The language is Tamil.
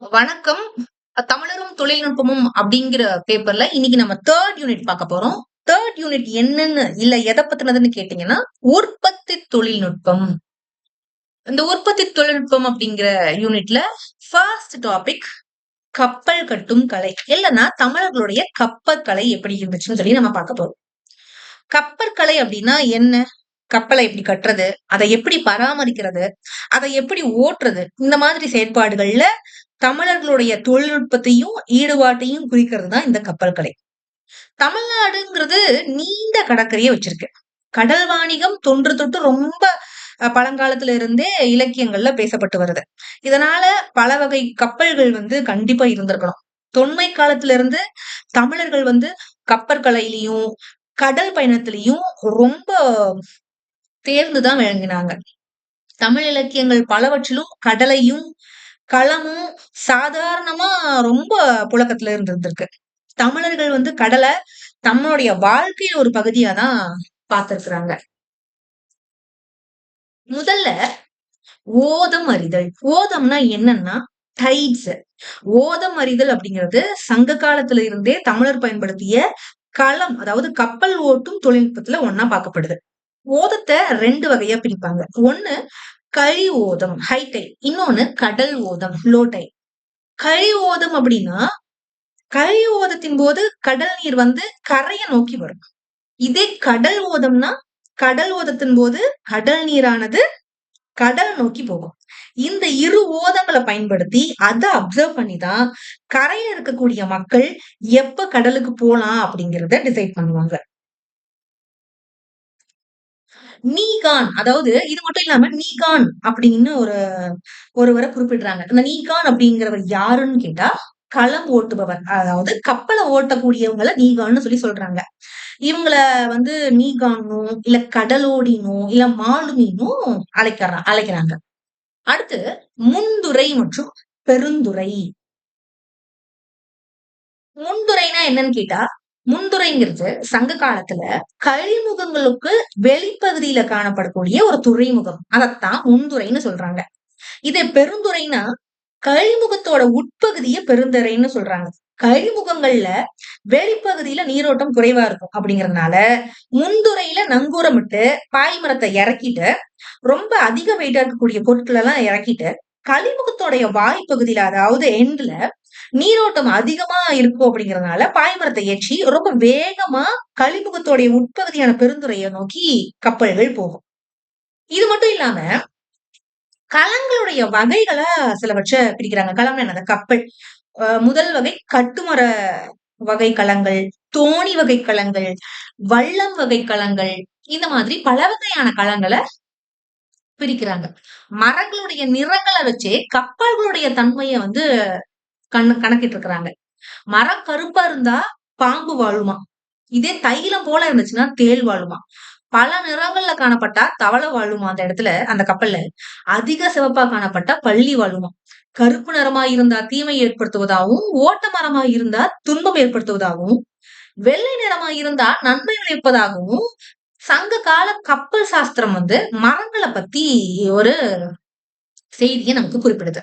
வணக்கம். தமிழரும் தொழில்நுட்பமும் அப்படிங்கிற பேப்பர்ல இன்னைக்கு நம்ம தேர்ட் யூனிட் பார்க்க போறோம். தேர்ட் யூனிட் என்னன்னு இல்ல எதை பத்தினதுன்னு கேட்டீங்கன்னா உற்பத்தி தொழில்நுட்பம். இந்த உற்பத்தி தொழில்நுட்பம் அப்படிங்கிற யூனிட்ல ஃபர்ஸ்ட் டாபிக் கப்பல் கட்டும் கலை. இல்லைன்னா தமிழர்களுடைய கப்பற்கலை எப்படி இருந்துச்சுன்னு சொல்லி நம்ம பார்க்க போறோம். கப்பற்கலை அப்படின்னா என்ன? கப்பலை எப்படி கட்டுறது? அதை எப்படி பராமரிக்கிறது? அதை எப்படி ஓட்டுறது? இந்த மாதிரி செயற்பாடுகள்ல தமிழர்களுடைய தொழில்நுட்பத்தையும் ஈடுபாட்டையும் குறிக்கிறது தான் இந்த கப்பல் கலை. தமிழ்நாடுங்கிறது நீண்ட கடற்கரையை வச்சிருக்கு. கடல் வாணிகம் தொன்று தொட்டு ரொம்ப பழங்காலத்துல இருந்தே இலக்கியங்கள்ல பேசப்பட்டு வருது. இதனால பல வகை கப்பல்கள் வந்து கண்டிப்பா இருந்திருக்கணும். தொன்மை காலத்துல இருந்து தமிழர்கள் வந்து கப்பற்கலையிலையும் கடல் பயணத்திலையும் ரொம்ப தேர்ந்துதான் விளங்கினாங்க. தமிழ் இலக்கியங்கள் பலவற்றிலும் கடலையும் களமும் சாதாரணமா ரொம்ப புழக்கத்துல இருந்திருக்கு தமிழர்கள் வந்து கடலை தம்முடைய வாழ்க்கையில ஒரு பகுதியா தான் பார்த்திருக்கிறாங்க. முதல்ல ஓதம் அறிதல். ஓதம்னா என்னன்னா டைட்ஸ் ஓதம் அறிதல் அப்படிங்கிறது சங்க காலத்துல இருந்தே தமிழர் பயன்படுத்திய களம் அதாவது கப்பல் ஓட்டும் தொழில்நுட்பத்துல ஒன்னா பார்க்கப்படுது. ஓதத்தை ரெண்டு வகையா பிரிப்பாங்க. ஒண்ணு கழி ஓதம் ஹைடை இன்னொன்னு கடல் ஓதம் லோட்டை கழி ஓதம் அப்படின்னா கழி ஓதத்தின் போது கடல் நீர் வந்து கரையை நோக்கி வரும். இதே கடல் ஓதம்னா கடல் ஓதத்தின் போது கடல் நீரானது கடல் நோக்கி போகும். இந்த இரு ஓதங்களை பயன்படுத்தி அதை அப்சர்வ் பண்ணி தான் கரையில இருக்கக்கூடிய மக்கள் எப்ப கடலுக்கு போலாம் அப்படிங்கிறத டிசைட் பண்ணுவாங்க. நீகான். அதாவது இது மட்டும் இல்லாம நீகான் அப்படின்னு ஒரு ஒருவரை குறிப்பிடுறாங்க. அந்த நீகான் அப்படிங்கிறவர் யாருன்னு கேட்டா களம் ஓட்டுபவர். அதாவது கப்பலை ஓட்டக்கூடியவங்கள நீகான்னு சொல்லி சொல்றாங்க. இவங்கள வந்து நீகானோ இல்ல கடலோடினோ இல்ல மாலுமினும் அழைக்கிறாங்க அழைக்கிறாங்க. அடுத்து முந்துரை மற்றும் பெருந்துரை முந்துரைனா என்னன்னு கேட்டா முந்துறைங்கிறது சங்க காலத்துல கழிமுகங்களுக்கு வெளிப்பகுதியில காணப்படக்கூடிய ஒரு துறைமுகம். அதத்தான் முந்துறைன்னு சொல்றாங்க. இதே பெருந்துறைனா கழிமுகத்தோட உட்பகுதிய பெருந்துறைன்னு சொல்றாங்க. கழிமுகங்கள்ல வெளிப்பகுதியில நீரோட்டம் குறைவா இருக்கும் அப்படிங்கறதுனால முந்துறையில நங்கூரமிட்டு பாய்மரத்தை இறக்கிட்டு ரொம்ப அதிக வெயிட்டா இருக்கக்கூடிய பொருட்கள் எல்லாம் இறக்கிட்டு கழிமுகத்தோடைய வாய்ப்பகுதியில அதாவது எண்ட்ல நீரோட்டம் அதிகமா இருக்கும் அப்படிங்கறதுனால பாய்மரத்தை ஏற்றி ரொம்ப வேகமா கழிமுகத்தோடைய உட்பகுதியான பெருந்துறையை நோக்கி கப்பல்கள் போகும். இது மட்டும் இல்லாம களங்களுடைய வகைகளை சிலவற்றை பிரிக்கிறாங்க. களம் என்னது? கப்பல். முதல் வகை கட்டுமர வகை களங்கள் தோணி வகை களங்கள் வள்ளம் வகை களங்கள் இந்த மாதிரி பல வகையான களங்களை பிரிக்கிறாங்க. மரங்களுடைய நிறங்களை வச்சே கப்பல்களுடைய தன்மையை வந்து கண் கணக்கிட்டு இருக்கிறாங்க மரம் கருப்பா இருந்தா பாம்பு வாழுமா? இதே தைலம் போல இருந்துச்சுன்னா தேல் வாழுமா? பல நிறங்கள்ல காணப்பட்டா தவளை வாழுமா அந்த இடத்துல அந்த கப்பல்ல? அதிக சிவப்பா காணப்பட்டா பள்ளி வாழுமா? கருப்பு நிறமா இருந்தா தீமை ஏற்படுத்துவதாகவும் ஓட்ட மரமா இருந்தா துன்பம் ஏற்படுத்துவதாகவும் வெள்ளை நிறமா இருந்தா நன்மை விளைப்பதாகவும் சங்க கால கப்பல் சாஸ்திரம் வந்து மரங்களை பத்தி ஒரு செய்தியை நமக்கு குறிப்பிடுது.